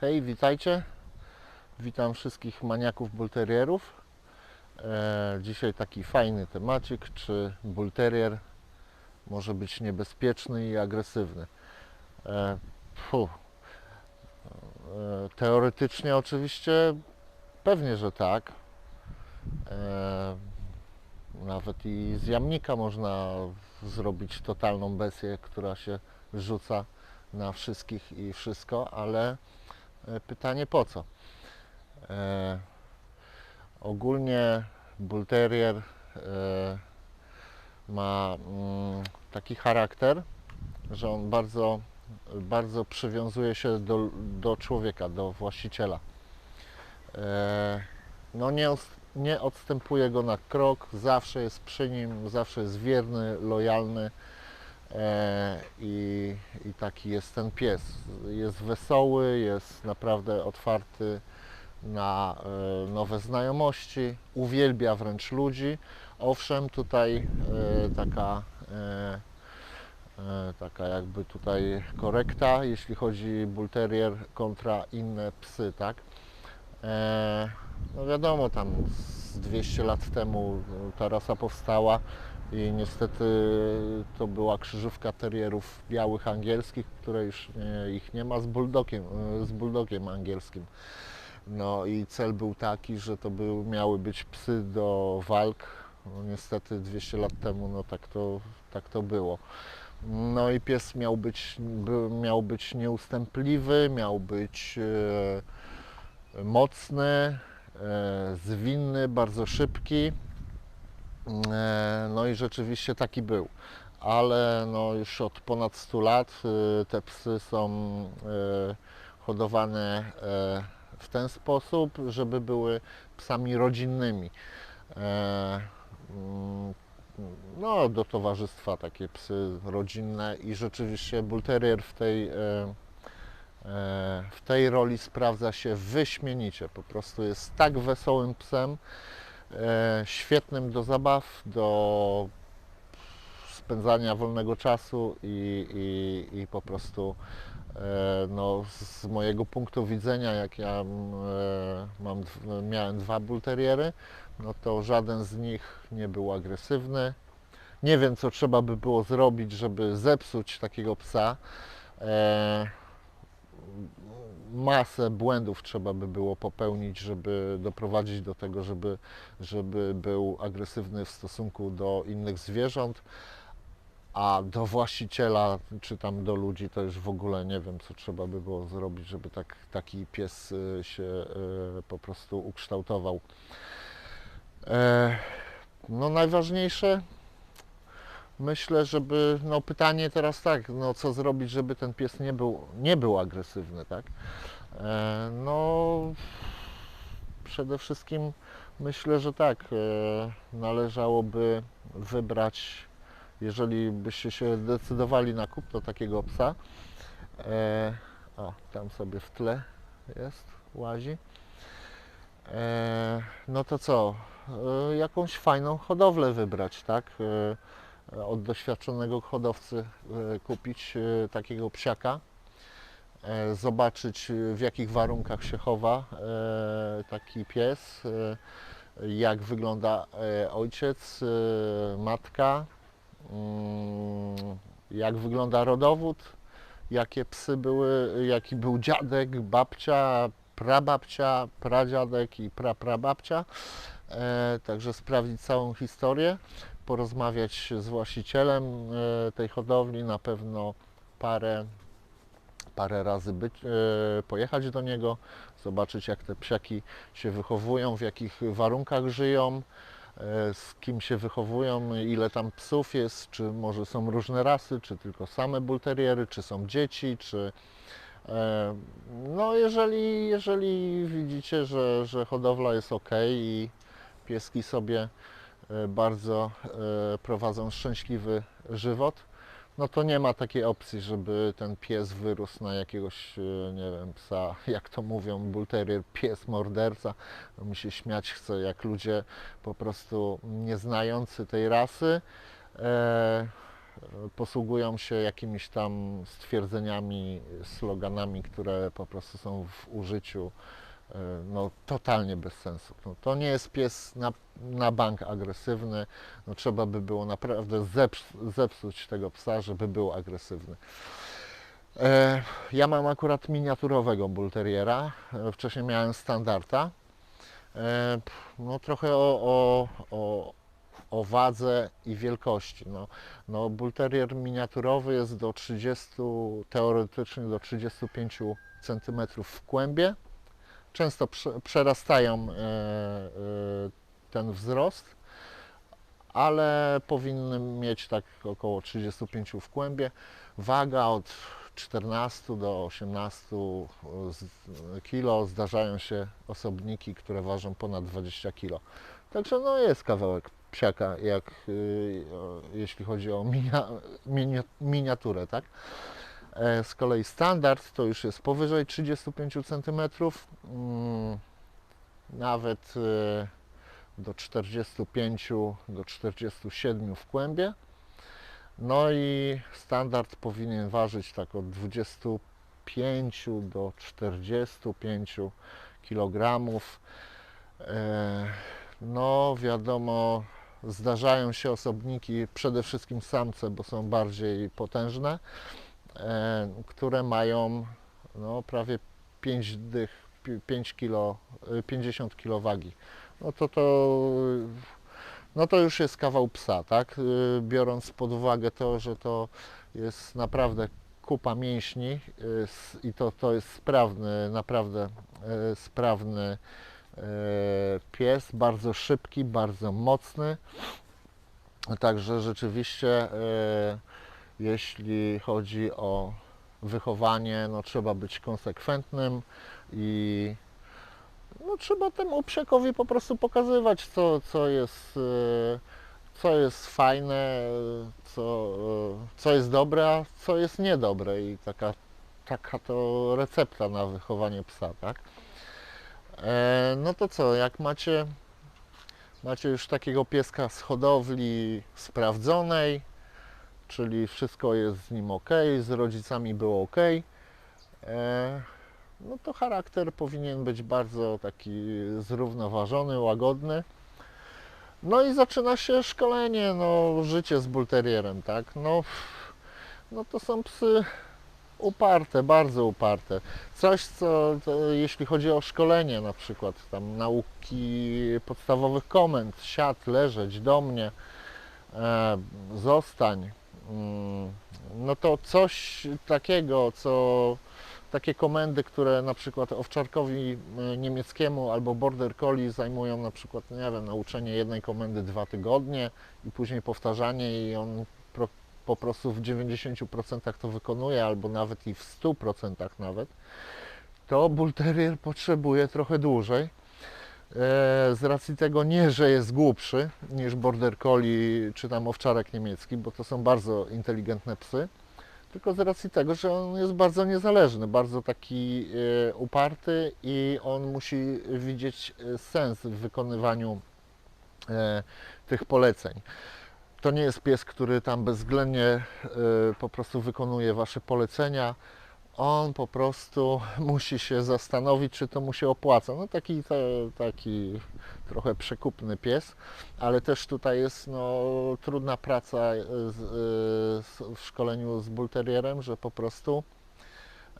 Hej, witajcie. Witam wszystkich maniaków bulterierów. E, dzisiaj taki fajny temacik, czy bulterier może być niebezpieczny i agresywny. E. E, teoretycznie oczywiście pewnie, że tak. E, nawet i z jamnika można zrobić totalną bestię, która się rzuca na wszystkich i wszystko, ale pytanie po co? E, ogólnie Bull Terrier e, ma mm, taki charakter, że on bardzo, bardzo przywiązuje się do, do człowieka, do właściciela. E, no nie, nie odstępuje go na krok, zawsze jest przy nim, zawsze jest wierny, lojalny. E, I, I taki jest ten pies. Jest wesoły, jest naprawdę otwarty na e, nowe znajomości, uwielbia wręcz ludzi. Owszem, tutaj e, taka, taka jakby tutaj korekta, jeśli chodzi Bull Terrier kontra inne psy, tak? No wiadomo, tam z 200 lat temu ta rasa powstała i niestety to była krzyżówka terrierów białych angielskich, które już nie, ich nie ma z bulldogiem, e, z bulldogiem angielskim. No i cel był taki, że to był, miały być psy do walk. No, niestety 200 lat temu no tak to, tak to było. No i pies miał być, by, miał być nieustępliwy, miał być e, mocny, e, zwinny, bardzo szybki. E, No i rzeczywiście taki był. Ale no już od ponad 100 lat e, te psy są e, hodowane e, w ten sposób, żeby były psami rodzinnymi. E, mm, No, do towarzystwa takie psy rodzinne i rzeczywiście Bull Terrier w tej, w tej roli sprawdza się wyśmienicie. Po prostu jest tak wesołym psem, świetnym do zabaw, do spędzania wolnego czasu i, i, i po prostu e, no, z mojego punktu widzenia, jak ja e, mam, miałem dwa bulteriery, no to żaden z nich nie był agresywny. Nie wiem, co trzeba by było zrobić, żeby zepsuć takiego psa. Masę błędów trzeba by było popełnić, żeby doprowadzić do tego, żeby, żeby był agresywny w stosunku do innych zwierząt, a do właściciela czy tam do ludzi to już w ogóle nie wiem, co trzeba by było zrobić, żeby tak, taki pies y, się y, po prostu ukształtował. E, No najważniejsze myślę, żeby, no pytanie teraz tak, no co zrobić, żeby ten pies nie był, nie był agresywny, tak? E, No przede wszystkim myślę, że tak, e, należałoby wybrać, jeżeli byście się decydowali na kup to takiego psa, e, o, tam sobie w tle jest, łazi, e, no to co, e, jakąś fajną hodowlę wybrać, tak? E, od doświadczonego hodowcy e, kupić e, takiego psiaka, e, zobaczyć w jakich warunkach się chowa taki pies, jak wygląda ojciec, matka, mm, jak wygląda rodowód, jakie psy były, jaki był dziadek, babcia, prababcia, pradziadek i praprababcia. E, Także sprawdzić całą historię porozmawiać z właścicielem e, tej hodowli, na pewno parę, parę razy być, e, pojechać do niego, zobaczyć jak te psiaki się wychowują, w jakich warunkach żyją, e, z kim się wychowują, ile tam psów jest, czy może są różne rasy, czy tylko same bulteriery, czy są dzieci, czy no jeżeli, jeżeli widzicie, że, że hodowla jest ok i pieski sobie bardzo e, prowadzą szczęśliwy żywot, no to nie ma takiej opcji, żeby ten pies wyrósł na jakiegoś, e, nie wiem, psa, jak to mówią, bull terrier, pies morderca. No mi się śmiać chce, jak ludzie po prostu nie znający tej rasy, e, posługują się jakimiś tam stwierdzeniami, sloganami, które po prostu są w użyciu e, no, totalnie bez sensu. No, to nie jest pies na, na bank agresywny. No, trzeba by było naprawdę zeps- zepsuć tego psa, żeby był agresywny. E, ja mam akurat miniaturowego bulteriera. E, wcześniej miałem standarda. E, no trochę o, o, o, o wadze i wielkości. No, no bull terrier miniaturowy jest do 30, teoretycznie do 35 cm w kłębie. Często prze, przerastają e, e, ten wzrost, ale powinny mieć tak około 35 w kłębie. Waga od 14 do 18 kg. Zdarzają się osobniki, które ważą ponad 20 kg. Także no jest kawałek psiaka, jak, jeśli chodzi o minia, minia, miniaturę, tak? E, Z kolei standard to już jest powyżej 35 cm, mm, nawet y, do 45 do 47 w kłębie. No i standard powinien ważyć tak od 25 do 45 kg. E, No wiadomo, zdarzają się osobniki, przede wszystkim samce, bo są bardziej potężne, e, które mają no, prawie 5 dych, pi- 5 kilo, y, 50 kg wagi. No to to no to już jest kawał psa, tak? Y, Biorąc pod uwagę to, że to jest naprawdę kupa mięśni i to, to jest sprawny, naprawdę sprawny pies, bardzo szybki, bardzo mocny. Także rzeczywiście, jeśli chodzi o wychowanie, no trzeba być konsekwentnym i no, trzeba temu psiakowi po prostu pokazywać, co, co jest y, co jest fajne, co, y, co jest dobre, a co jest niedobre i taka, taka to recepta na wychowanie psa, tak? E, no to co, jak macie, macie już takiego pieska z hodowli sprawdzonej, czyli wszystko jest z nim ok, z rodzicami było ok, e, no to charakter powinien być bardzo taki zrównoważony, łagodny. No i zaczyna się szkolenie, no życie z bulterierem, tak? No, no to są psy uparte, bardzo uparte. Coś, co to, jeśli chodzi o szkolenie na przykład, tam nauki podstawowych komend, siad, leżeć, do mnie, e, zostań, no to coś takiego, co takie komendy, które na przykład owczarkowi e, niemieckiemu albo border collie zajmują na przykład, nie wiem, nauczenie jednej komendy dwa tygodnie i później powtarzanie i on pro, po prostu w 90% to wykonuje, albo nawet i w 100% nawet, to Bull Terrier potrzebuje trochę dłużej. E, Z racji tego nie, że jest głupszy niż Border Collie czy tam owczarek niemiecki, bo to są bardzo inteligentne psy, tylko z racji tego, że on jest bardzo niezależny, bardzo taki e, uparty i on musi widzieć e, sens w wykonywaniu tych poleceń. To nie jest pies, który tam bezwzględnie po prostu wykonuje Wasze polecenia. On po prostu musi się zastanowić, czy to mu się opłaca. No taki, ta, taki trochę przekupny pies, ale też tutaj jest no, trudna praca e, z, e, z, w szkoleniu z bulterierem, że po prostu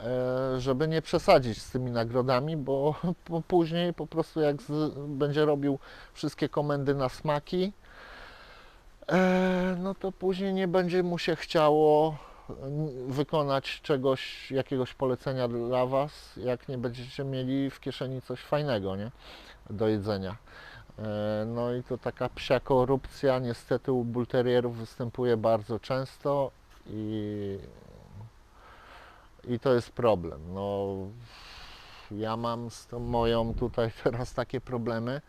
e, żeby nie przesadzić z tymi nagrodami, bo, bo później po prostu jak z, będzie robił wszystkie komendy na smaki, no to później nie będzie mu się chciało wykonać czegoś, jakiegoś polecenia dla Was, jak nie będziecie mieli w kieszeni coś fajnego, nie? Do jedzenia. E, No i to taka psia korupcja niestety u bulterierów występuje bardzo często i, i to jest problem. No, ja mam z tą moją tutaj teraz takie problemy.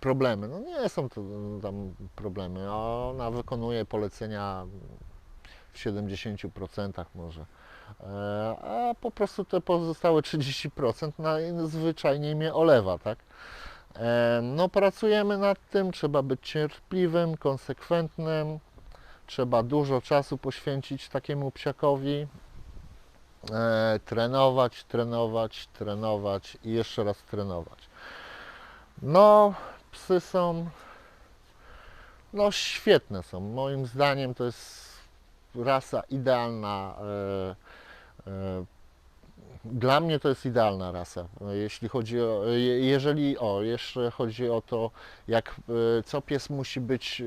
Problemy, no nie są to tam problemy. Ona wykonuje polecenia w 70% może. E, A po prostu te pozostałe 30% najzwyczajniej mnie olewa, tak? E, No pracujemy nad tym, trzeba być cierpliwym, konsekwentnym, Trzeba dużo czasu poświęcić takiemu psiakowi. E, trenować, trenować, trenować i jeszcze raz trenować. No, psy są no świetne są. Moim zdaniem to jest rasa idealna. E, e, dla mnie to jest idealna rasa. Jeśli chodzi o, je- jeżeli o, jeszcze chodzi o to, jak, e, co pies musi być,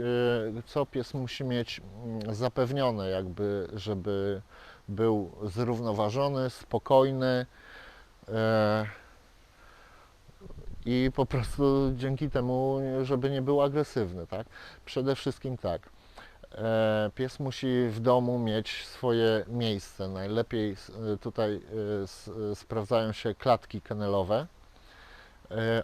co pies musi mieć mm, zapewnione, jakby, żeby był zrównoważony, spokojny. I po prostu dzięki temu, żeby nie był agresywny, tak? Przede wszystkim tak. E, pies musi w domu mieć swoje miejsce. Najlepiej e, tutaj e, sprawdzają się klatki kenelowe.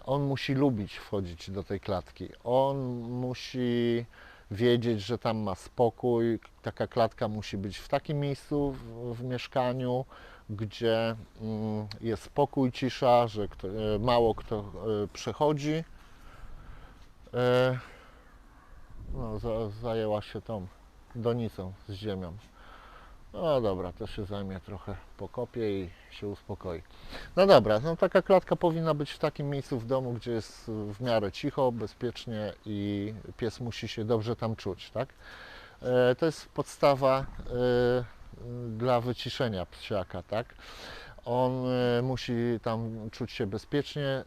On musi lubić wchodzić do tej klatki. On musi wiedzieć, że tam ma spokój. Taka klatka musi być w takim miejscu w, w mieszkaniu, gdzie mm, jest spokój, cisza, że mało kto przechodzi. No, za, zajęła się tą donicą z ziemią. No dobra, to się zajmie trochę pokopie i się uspokoi. No dobra, no taka klatka powinna być w takim miejscu w domu, gdzie jest w miarę cicho, bezpiecznie i pies musi się dobrze tam czuć, tak? E, To jest podstawa e, dla wyciszenia psiaka, tak? On e, musi tam czuć się bezpiecznie, e,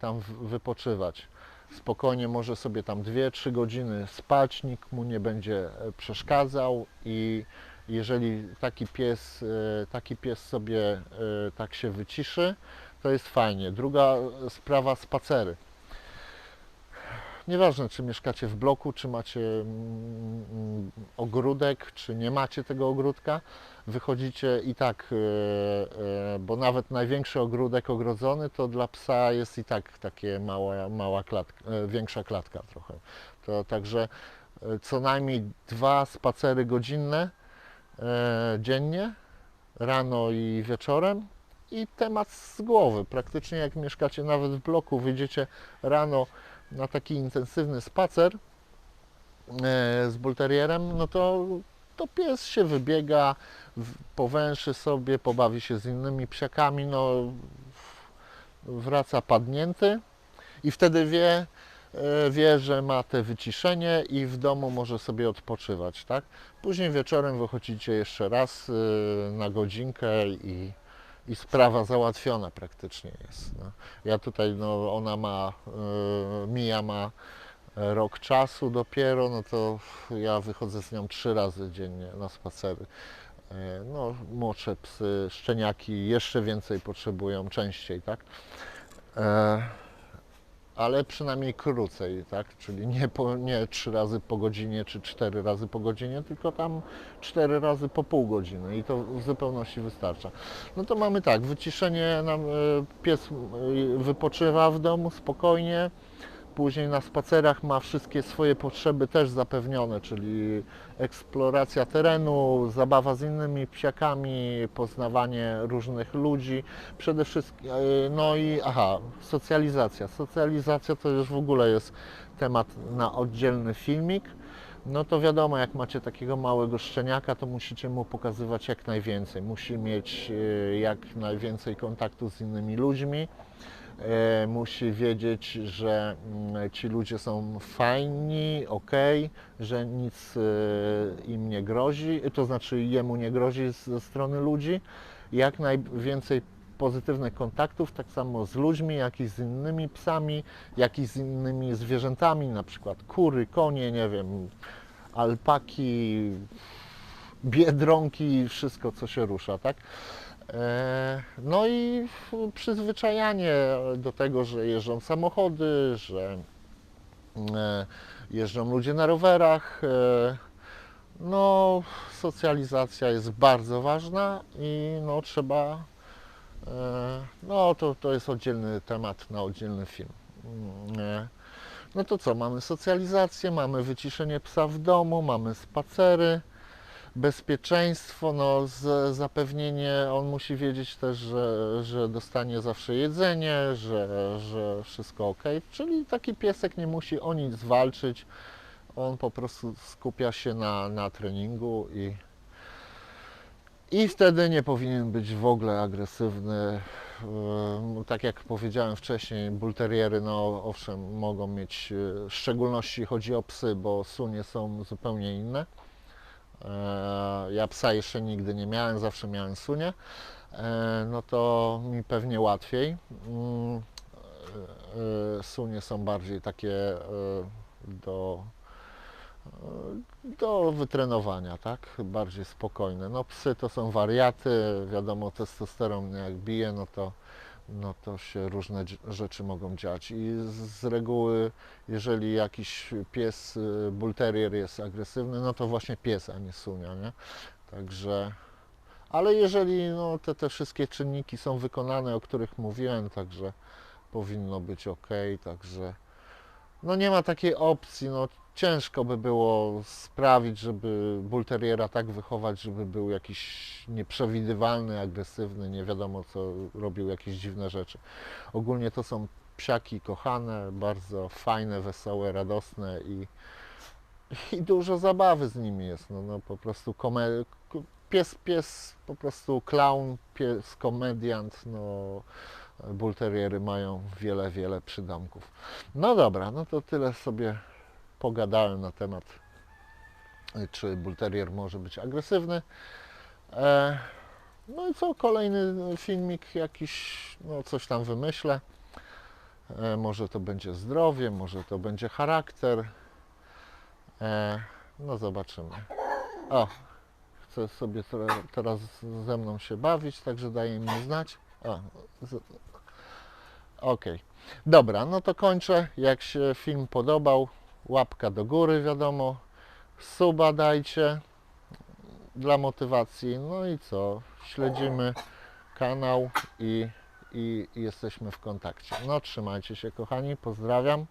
tam wypoczywać. Spokojnie może sobie tam 2-3 godziny spać, nikt mu nie będzie e, przeszkadzał i jeżeli taki pies, e, taki pies sobie e, tak się wyciszy, to jest fajnie. Druga sprawa spacery. Nieważne, czy mieszkacie w bloku, czy macie mm, mm, ogródek, czy nie macie tego ogródka, wychodzicie i tak, e, e, bo nawet największy ogródek ogrodzony to dla psa jest i tak takie mała, mała klatka, e, większa klatka trochę. To także co najmniej dwa spacery godzinne dziennie, rano i wieczorem i temat z głowy. Praktycznie jak mieszkacie nawet w bloku, wyjdziecie rano na taki intensywny spacer e, z bulterierem, no to, to pies się wybiega, powęszy sobie, pobawi się z innymi psiakami, no wraca padnięty i wtedy wie, e, wie, że ma te wyciszenie i w domu może sobie odpoczywać, tak? Później wieczorem wychodzicie jeszcze raz e, na godzinkę i, i sprawa załatwiona praktycznie jest. No. Ja tutaj, no ona ma, e, Mija ma e, rok czasu dopiero, no to ja wychodzę z nią trzy razy dziennie na spacery. E, No, młodsze psy, szczeniaki jeszcze więcej potrzebują, częściej, tak? E, ale przynajmniej krócej, tak? Czyli nie, po, nie trzy razy po godzinie czy cztery razy po godzinie, tylko tam cztery razy po pół godziny i to w zupełności wystarcza. No to mamy tak, wyciszenie, nam, e, pies e, wypoczywa w domu spokojnie, później na spacerach ma wszystkie swoje potrzeby też zapewnione, czyli eksploracja terenu, zabawa z innymi psiakami, poznawanie różnych ludzi, przede wszystkim, e, no i aha, socjalizacja. Socjalizacja to już w ogóle jest temat na oddzielny filmik. No to wiadomo, jak macie takiego małego szczeniaka, to musicie mu pokazywać jak najwięcej. Musi mieć e, jak najwięcej kontaktu z innymi ludźmi. E, Musi wiedzieć, że mm, ci ludzie są fajni, ok, że nic e, im nie grozi, to znaczy jemu nie grozi ze strony ludzi. Jak najwięcej pozytywnych kontaktów, tak samo z ludźmi, jak i z innymi psami, jak i z innymi zwierzętami, na przykład kury, konie, nie wiem, alpaki, biedronki, wszystko co się rusza, tak? E, No i przyzwyczajanie do tego, że jeżdżą samochody, że e, jeżdżą ludzie na rowerach. e, No, socjalizacja jest bardzo ważna i no trzeba. No, to, to jest oddzielny temat na oddzielny film. Mm, No to co, mamy socjalizację, mamy wyciszenie psa w domu, mamy spacery bezpieczeństwo, no, z, zapewnienie, on musi wiedzieć też, że, że dostanie zawsze jedzenie, że, że wszystko ok, czyli taki piesek nie musi o nic walczyć, On po prostu skupia się na, na treningu i, i wtedy nie powinien być w ogóle agresywny. Yy, Tak jak powiedziałem wcześniej, bulteriery, no owszem, mogą mieć, yy, w szczególności chodzi o psy, bo sunie są zupełnie inne. Eee, Ja psa jeszcze nigdy nie miałem, zawsze miałem sunie. Eee, No to mi pewnie łatwiej. Mm, e, e, Sunie są bardziej takie e, do, e, do wytrenowania, tak? Bardziej spokojne. No psy to są wariaty, wiadomo, testosteron jak bije, no to, no to się różne rzeczy mogą dziać. I z, reguły, jeżeli jakiś pies, y, bull terrier jest agresywny, no to właśnie pies, a nie sunia, nie? Także, ale jeżeli no, te, te wszystkie czynniki są wykonane, o których mówiłem, także powinno być ok, także no nie ma takiej opcji, no ciężko by było sprawić, żeby bull terriera tak wychować, żeby był jakiś nieprzewidywalny, agresywny, nie wiadomo co, robił jakieś dziwne rzeczy. Ogólnie to są psiaki kochane, bardzo fajne, wesołe, radosne i, i dużo zabawy z nimi jest, no, no po prostu kome- k- pies, pies, po prostu clown, pies, komediant, no bull terriery mają wiele, wiele przydomków. No dobra, no to tyle sobie pogadałem na temat, y, czy bull terrier może być agresywny. E, no i co, kolejny filmik jakiś, no coś tam wymyślę. E, może to będzie zdrowie, może to będzie charakter. E, no zobaczymy. O, chce sobie teraz ze mną się bawić, także daje mi znać. Okej. Dobra, no to kończę. Jak się film podobał, łapka do góry, wiadomo. Suba dajcie dla motywacji. No i co? Śledzimy kanał i, i jesteśmy w kontakcie. No trzymajcie się kochani, pozdrawiam.